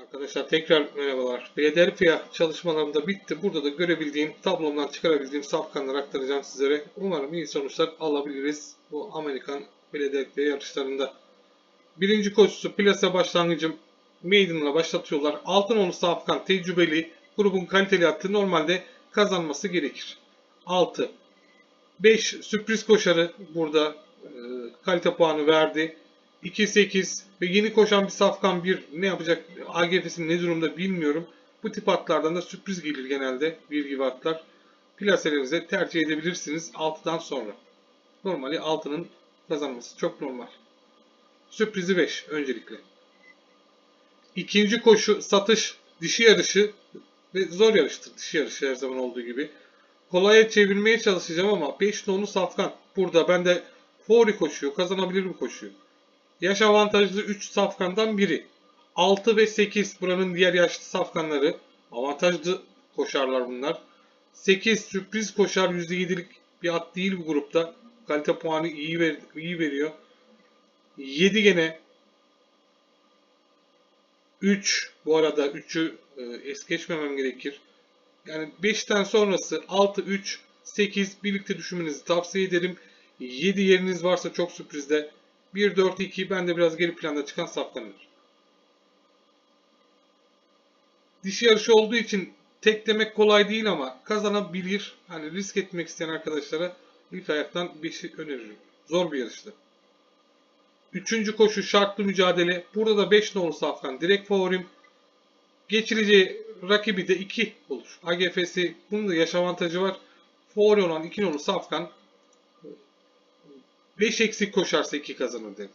Arkadaşlar tekrar merhabalar. Philadelphia çalışmalarım bitti. Burada da görebildiğim, tablomdan çıkarabildiğim safkanları aktaracağım sizlere. Umarım iyi sonuçlar alabiliriz bu Amerikan Philadelphia yarışlarında. Birinci koşusu plase başlangıcım Maiden'la başlatıyorlar. Altınoğlu safkan tecrübeli grubun kaliteli atı normalde kazanması gerekir. 6. 5 sürpriz koşarı burada e, kalite puanı verdi. 2-8 ve yeni koşan bir safkan 1 ne yapacak AGF'si ne durumda bilmiyorum. Bu tip atlardan da sürpriz gelir genelde bir gibi atlar. Plaselerinize tercih edebilirsiniz 6'dan sonra. Normali 6'nın kazanması çok normal. Sürprizi 5 öncelikle. İkinci koşu satış dişi yarışı ve zor yarıştır dişi yarışı her zaman olduğu gibi. Kolaya çevirmeye çalışacağım ama 5 nolu safkan. Burada ben de Fori koşuyor. Kazanabilir mi koşuyor? Yaş avantajlı 3 safkandan biri. 6 ve 8 buranın diğer yaşlı safkanları. Avantajlı koşarlar bunlar. 8 sürpriz koşar %7'lik bir at değil bu grupta. Kalite puanı iyi, ver, iyi veriyor. 7 gene 3 bu arada 3'ü e, es geçmemem gerekir. Yani 5'ten sonrası 6, 3, 8 birlikte düşünmenizi tavsiye ederim. 7 yeriniz varsa çok sürprizde. 1, 4, 2 ben de biraz geri planda çıkan saflanır. Dişi yarışı olduğu için tek demek kolay değil ama kazanabilir. Hani risk etmek isteyen arkadaşlara ilk ayaktan bir şey öneririm. Zor bir yarıştı. Üçüncü koşu şartlı mücadele. Burada da 5 nolu safkan direkt favorim. Geçileceği rakibi de 2 olur. AGF'si bunun da yaş avantajı var. Favori olan 2 nolu safkan 5 eksik koşarsa 2 kazanır derim.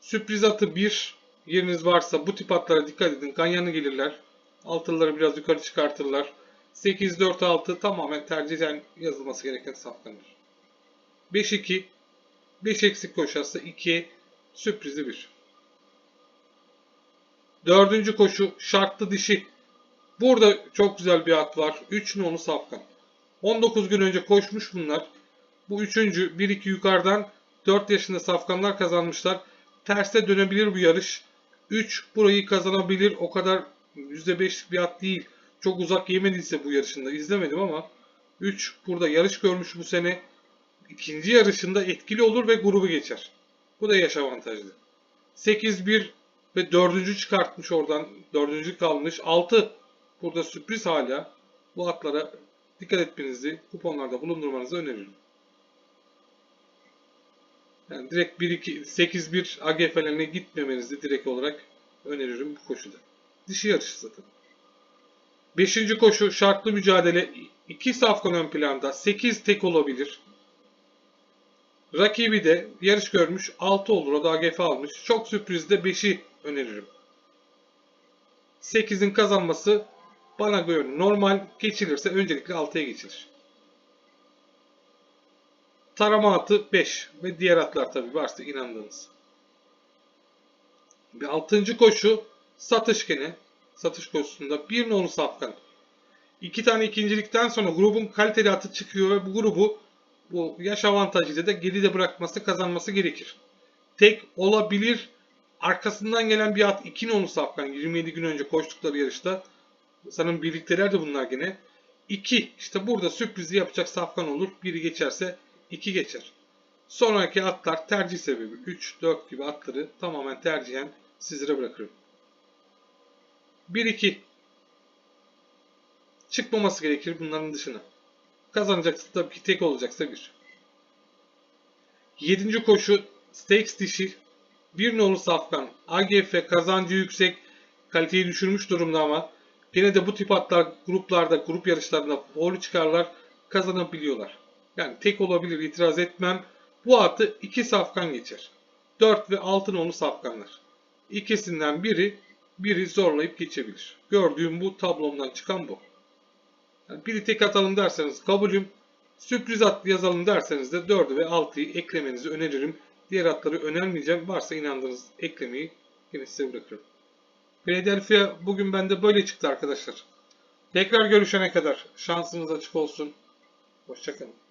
Sürpriz atı 1 yeriniz varsa bu tip atlara dikkat edin. Ganyanı gelirler. Altılıları biraz yukarı çıkartırlar. 8, 4, 6 tamamen tercihen yazılması gereken safkanır. 5, 2 5 eksik koşarsa 2 sürprizi 1. Dördüncü koşu şartlı dişi. Burada çok güzel bir at var. 3 nolu safkan. 19 gün önce koşmuş bunlar. Bu üçüncü 1-2 yukarıdan 4 yaşında safkanlar kazanmışlar. Terse dönebilir bu yarış. 3 burayı kazanabilir. O kadar %5'lik bir at değil. Çok uzak yemediyse bu yarışında izlemedim ama 3 burada yarış görmüş bu sene. İkinci yarışında etkili olur ve grubu geçer. Bu da yaş avantajlı. 8-1 ve dördüncü çıkartmış oradan. Dördüncü kalmış. 6 burada sürpriz hala. Bu atlara dikkat etmenizi, kuponlarda bulundurmanızı öneririm. Yani direkt 1-2, 8-1 AGF'lerine gitmemenizi direkt olarak öneririm bu koşuda. Dişi yarışı zaten. Beşinci koşu şartlı mücadele. 2 safkan ön planda. 8 tek olabilir. Rakibi de yarış görmüş 6 olur. O da AGF almış. Çok sürprizde 5'i öneririm. 8'in kazanması bana göre normal geçilirse öncelikle 6'ya geçilir. Tarama atı 5 ve diğer atlar tabi varsa inandığınız. Bir 6. koşu satış gene. Satış koşusunda bir nolu safkan. İki tane ikincilikten sonra grubun kaliteli atı çıkıyor ve bu grubu bu yaş avantajıyla da geride bırakması kazanması gerekir. Tek olabilir arkasından gelen bir at 2 nolu safkan 27 gün önce koştukları yarışta sanırım birlikteler de bunlar gene. 2 işte burada sürprizi yapacak safkan olur. Biri geçerse 2 geçer. Sonraki atlar tercih sebebi 3, 4 gibi atları tamamen tercihen sizlere bırakırım. 1-2 çıkmaması gerekir bunların dışına. Kazanacaksa tabii ki tek olacaksa bir. Yedinci koşu stakes dişi. Bir nolu safkan. AGF kazancı yüksek. Kaliteyi düşürmüş durumda ama yine de bu tip atlar gruplarda, grup yarışlarında favori çıkarlar. Kazanabiliyorlar. Yani tek olabilir itiraz etmem. Bu atı iki safkan geçer. 4 ve 6 nolu safkanlar. İkisinden biri biri zorlayıp geçebilir. Gördüğüm bu tablomdan çıkan bu. Yani biri tek atalım derseniz kabulüm. Sürpriz at yazalım derseniz de 4'ü ve 6'yı eklemenizi öneririm. Diğer atları önermeyeceğim. Varsa inandığınız eklemeyi yine size bırakırım. Philadelphia bugün bende böyle çıktı arkadaşlar. Tekrar görüşene kadar şansınız açık olsun. Hoşçakalın.